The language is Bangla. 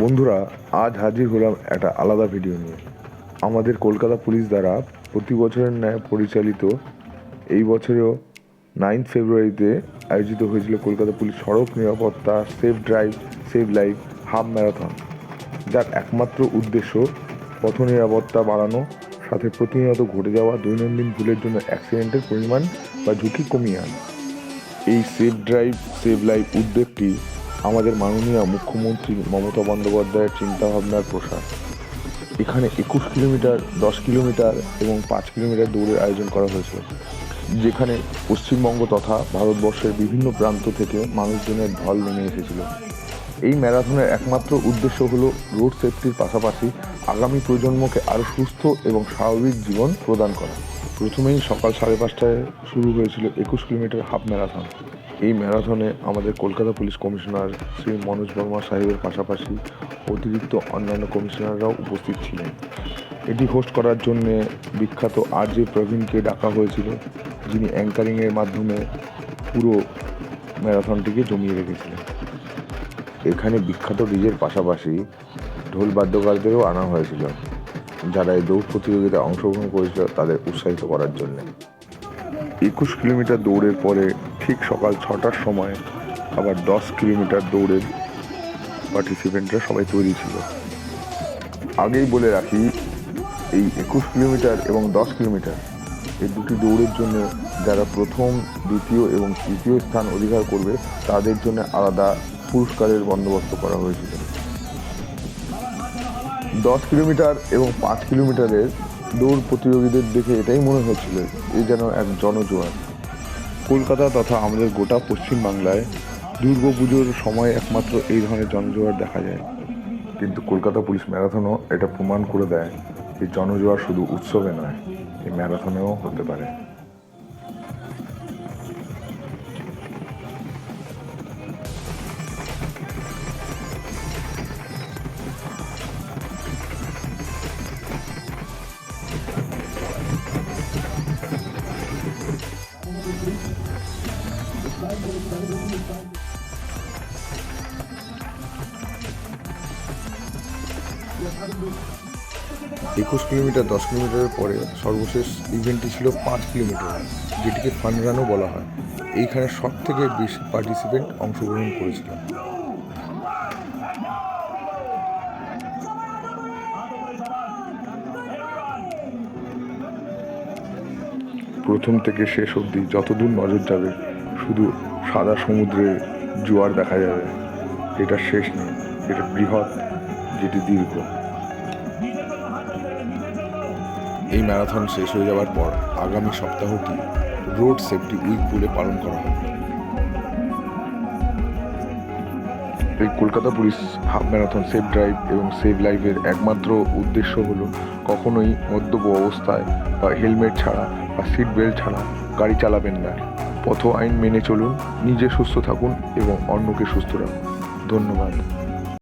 বন্ধুরা, আজ হাজির হলাম একটা আলাদা ভিডিও নিয়ে। আমাদের কলকাতা পুলিশ দ্বারা প্রতি বছরের ন্যায় পরিচালিত, এই বছরেও নাইন্থ ফেব্রুয়ারিতে আয়োজিত হয়েছিল কলকাতা পুলিশ সড়ক নিরাপত্তা safe drive save life half marathon যার একমাত্র উদ্দেশ্য পথ নিরাপত্তা বাড়ানো, সাথে প্রতিনিয়ত ঘটে যাওয়া দৈনন্দিন ভুলের জন্য অ্যাক্সিডেন্টের পরিমাণ বা ঝুঁকি কমিয়ে আনা। এই সেফ ড্রাইভ সেভ লাইফ উদ্যোগটি আমাদের মাননীয় মুখ্যমন্ত্রী মমতা বন্দ্যোপাধ্যায়ের চিন্তাভাবনার প্রসার। এখানে একুশ কিলোমিটার, দশ কিলোমিটার এবং পাঁচ কিলোমিটার দৌড়ের আয়োজন করা হয়েছিল, যেখানে পশ্চিমবঙ্গ তথা ভারতবর্ষের বিভিন্ন প্রান্ত থেকে মানুষজনের ঢল নেমে এসেছিল। এই ম্যারাথনের একমাত্র উদ্দেশ্য হলো রোড সেফটির পাশাপাশি আগামী প্রজন্মকে আরও সুস্থ এবং স্বাভাবিক জীবন প্রদান করা। প্রথমেই সকাল সাড়ে পাঁচটায় শুরু হয়েছিল একুশ কিলোমিটার হাফ ম্যারাথন। এই ম্যারাথনে আমাদের কলকাতা পুলিশ কমিশনার শ্রী মনোজ বর্মা সাহেবের পাশাপাশি অতিরিক্ত অন্যান্য কমিশনাররাও উপস্থিত ছিলেন। এটি হোস্ট করার জন্য বিখ্যাত আর জে প্রবীণকে ডাকা হয়েছিল, যিনি অ্যাঙ্কারিংয়ের মাধ্যমে পুরো ম্যারাথনটিকে জমিয়ে রেখেছিলেন। এখানে বিখ্যাত ডিজের পাশাপাশি ঢোল বাদ্যকারদেরও আনা হয়েছিল, যারা এই দৌড় প্রতিযোগিতায় অংশগ্রহণ করেছিল তাদের উৎসাহিত করার জন্য। একুশ কিলোমিটার দৌড়ের পরে ঠিক সকাল ছটার সময় আবার দশ কিলোমিটার দৌড়ের পার্টিসিপেন্টরা সবাই তৈরি ছিল। আগেই বলে রাখি, এই একুশ কিলোমিটার এবং দশ কিলোমিটার এই দুটি দৌড়ের জন্য যারা প্রথম, দ্বিতীয় এবং তৃতীয় স্থান অধিকার করবে, তাদের জন্য আলাদা পুরস্কারের বন্দোবস্ত করা হয়েছিল। দশ কিলোমিটার এবং পাঁচ কিলোমিটারের দৌড় প্রতিযোগীদের দেখে এটাই মনে হচ্ছিল এ যেন এক জনজোয়ার। কলকাতা তথা আমাদের গোটা পশ্চিমবাংলায় দুর্গাপুজোর সময় একমাত্র এই ধরনের জনজোয়ার দেখা যায়। কিন্তু কলকাতা পুলিশ ম্যারাথনও এটা প্রমাণ করে দেয় যে জনজোয়ার শুধু উৎসবে নয়, এই ম্যারাথনেও হতে পারে। একুশ কিলোমিটার, দশ কিলোমিটারের পরে সর্বশেষ ইভেন্টটি ছিল পাঁচ কিলোমিটার, যেটিকে ফান রানও বলা হয়। এইখানে সব থেকে বেশি পার্টিসিপেন্ট অংশগ্রহণ করেছিল প্রথম থেকে শেষ অবধি যতদূর নজর যাবে, শুধু সাদা সমুদ্রে জোয়ার দেখা যাবে। এটা শেষ নেই এটা বৃহৎ, যেটি দীর্ঘ। এই ম্যারাথন শেষ হয়ে যাওয়ার পর আগামী সপ্তাহটি রোড সেফটি উইক বলে পালন করা হবে। এই Kolkata police half marathon safe drive এবং সেভ লাইফের একমাত্র উদ্দেশ্য হলো কখনোই মদ্যপ অবস্থায় বা হেলমেট ছাড়া বা সিট বেল্ট ছাড়া গাড়ি চালাবেন না। পথ আইন মেনে চলুন, নিজে সুস্থ থাকুন এবং অন্যকে সুস্থ রাখুন। ধন্যবাদ।